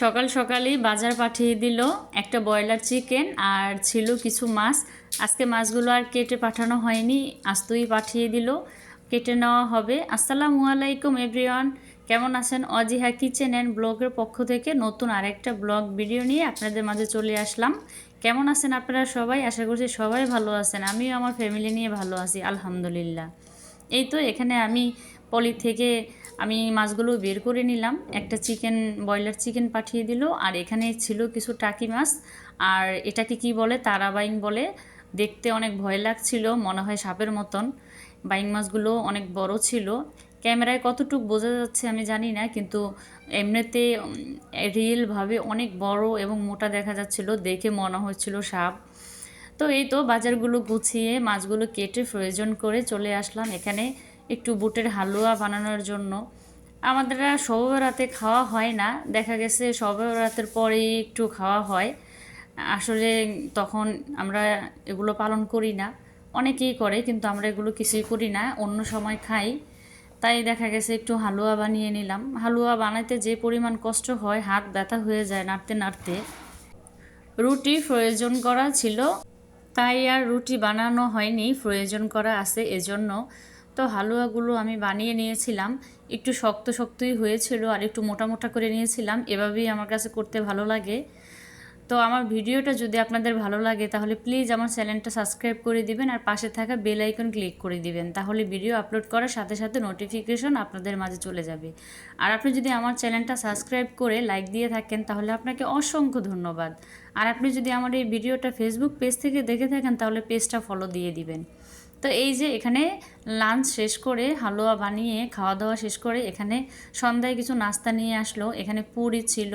সকাল সকালই বাজার পাঠিয়ে দিল একটা ব্রয়লার চিকেন আর ছিল কিছু মাছ। আজকে মাছগুলো আর কেটে পাঠানো হয়নি আস্তই পাঠিয়ে দিল। কেটে নেওয়া হবে। আসসালামু আলাইকুম, এভরিওয়ান। কেমন আছেন? অজিহা কিচেন অ্যান্ড ব্লগের পক্ষ থেকে নতুন আরেকটা ব্লগ ভিডিও নিয়ে আপনাদের মাঝে চলে আসলাম। কেমন আছেন আপনারা সবাই? আশা করছি সবাই ভালো আছেন। আমিও আমার ফ্যামিলি নিয়ে ভালো আছি, আলহামদুলিল্লাহ। এই তো এখানে আমি পলি থেকে আমি মাছগুলো বের করে নিলাম। একটা চিকেন, ব্রয়লার চিকেন পাঠিয়ে দিল। আর এখানে ছিল কিছু টাকি মাছ। আর এটাকে কি বলে? তারা বাইং বলে। দেখতে অনেক ভয় লাগছিল, মনে হয় সাপের মতন। বাইং মাছগুলো অনেক বড় ছিল। ক্যামেরায় কতটুকু বোঝা যাচ্ছে আমি জানি না, কিন্তু এমনিতে রিয়েলভাবে অনেক বড় এবং মোটা দেখা যাচ্ছিল। দেখে মনে হচ্ছিল সাপ। তো এই তো বাজারগুলো গুছিয়ে মাছগুলো কেটে প্রয়োজন করে চলে আসলাম। এখানে একটু বুটের হালুয়া বানানোর জন্য। আমাদের সবে রাতে খাওয়া হয় না। দেখা গেছে সবে রাতের পরেই একটু খাওয়া হয়। আসলে তখন আমরা এগুলো পালন করি না। অনেকেই করে, কিন্তু আমরা এগুলো কিছুই করি না। অন্য সময় খাই। তাই দেখা গেছে একটু হালুয়া বানিয়ে নিলাম। হালুয়া বানাইতে যে পরিমাণ কষ্ট হয়, হাত ব্যথা হয়ে যায় নাড়তে নাড়তে। রুটি প্রয়োজন করা ছিল। তাই আর রুটি বানানো হয়নি। প্রয়োজন করা আছে এজন্য। হালুয়াগুলো আমি বানিয়ে নিয়েছিলাম। একটু শক্ত শক্তই হয়েছিল আর একটু মোটা মোটা করে নিয়েছিলাম। এভাবেই আমার কাছে করতে ভালো লাগে। তো আমার ভিডিওটা যদি আপনাদের ভালো লাগে তাহলে প্লিজ আমার চ্যানেলটা সাবস্ক্রাইব করে দিবেন আর পাশে থাকা বেল আইকন ক্লিক করে দিবেন। তাহলে ভিডিও আপলোড করার সাথে সাথে নোটিফিকেশন আপনাদের মাঝে চলে যাবে। আর আপনি যদি আমার চ্যানেলটা সাবস্ক্রাইব করে লাইক দিয়ে থাকেন তাহলে আপনাকে অসংখ্য ধন্যবাদ। আর আপনি যদি আমার এই ভিডিওটা ফেসবুক পেজ থেকে দেখে থাকেন তাহলে পেজটা ফলো দিয়ে দিবেন। তো এই যে এখানে লাঞ্চ শেষ করে হালুয়া বানিয়ে খাওয়া দাওয়া শেষ করে এখানে সন্ধ্যায় কিছু নাস্তা নিয়ে আসলো। এখানে পুরি ছিল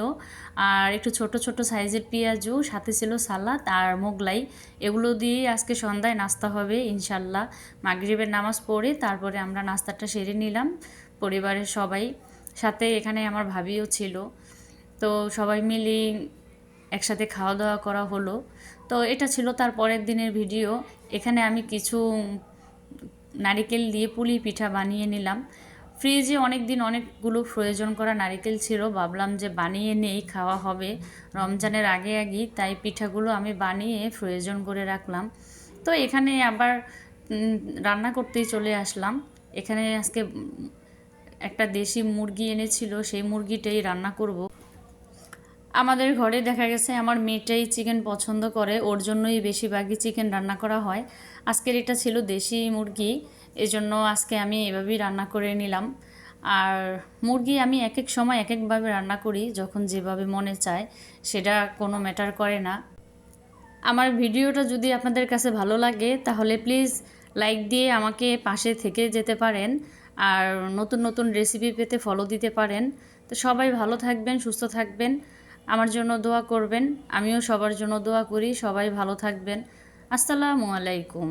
আর একটু ছোট ছোট সাইজের পেঁয়াজু, সাথে ছিল সালাদ আর মোগলাই। এগুলো দিয়ে আজকে সন্ধ্যায় নাস্তা হবে ইনশাল্লাহ। মাগরিবের নামাজ পড়ে তারপরে আমরা নাস্তাটা সেরে নিলাম পরিবারের সবাই। সাথে এখানে আমার ভাবিও ছিল। তো সবাই মিলে একসাথে খাওয়া দাওয়া করা হলো। তো এটা ছিল তার পরের দিনের ভিডিও। এখানে আমি কিছু নারিকেল দিয়ে পুলি পিঠা বানিয়ে নিলাম। ফ্রিজে অনেক দিন অনেকগুলো প্রয়োজন করা নারিকেল ছিল। ভাবলাম যে বানিয়ে নেই খাওয়া হবে। রমজানের আগে আগেই তাই পিঠাগুলো আমি বানিয়ে প্রয়োজন করে রাখলাম। তো এখানে আবার রান্না করতেই চলে আসলাম। এখানে আজকে একটা দেশি মুরগি এনেছিল। সেই মুরগিটাই রান্না করব। আমাদের ঘরে দেখা গেছে আমার মেয়েটাই চিকেন পছন্দ করে, ওর জন্যই বেশিরভাগই চিকেন রান্না করা হয়। আজকের এটা ছিল দেশি মুরগি, এজন্য আজকে আমি এভাবেই রান্না করে নিলাম। আর মুরগি আমি এক এক সময় এক একভাবে রান্না করি, যখন যেভাবে মনে চায়, সেটা কোনো ম্যাটার করে না। আমার ভিডিওটা যদি আপনাদের কাছে ভালো লাগে, তাহলে প্লিজ লাইক দিয়ে আমাকে পাশে থেকে যেতে পারেন, আর নতুন নতুন রেসিপি পেতে ফলো দিতে পারেন। তো সবাই ভালো থাকবেন, সুস্থ থাকবেন। আমার জন্য দোয়া করবেন আমিও সবার জন্য দোয়া করি সবাই ভালো থাকবেন। আসসালামু আলাইকুম।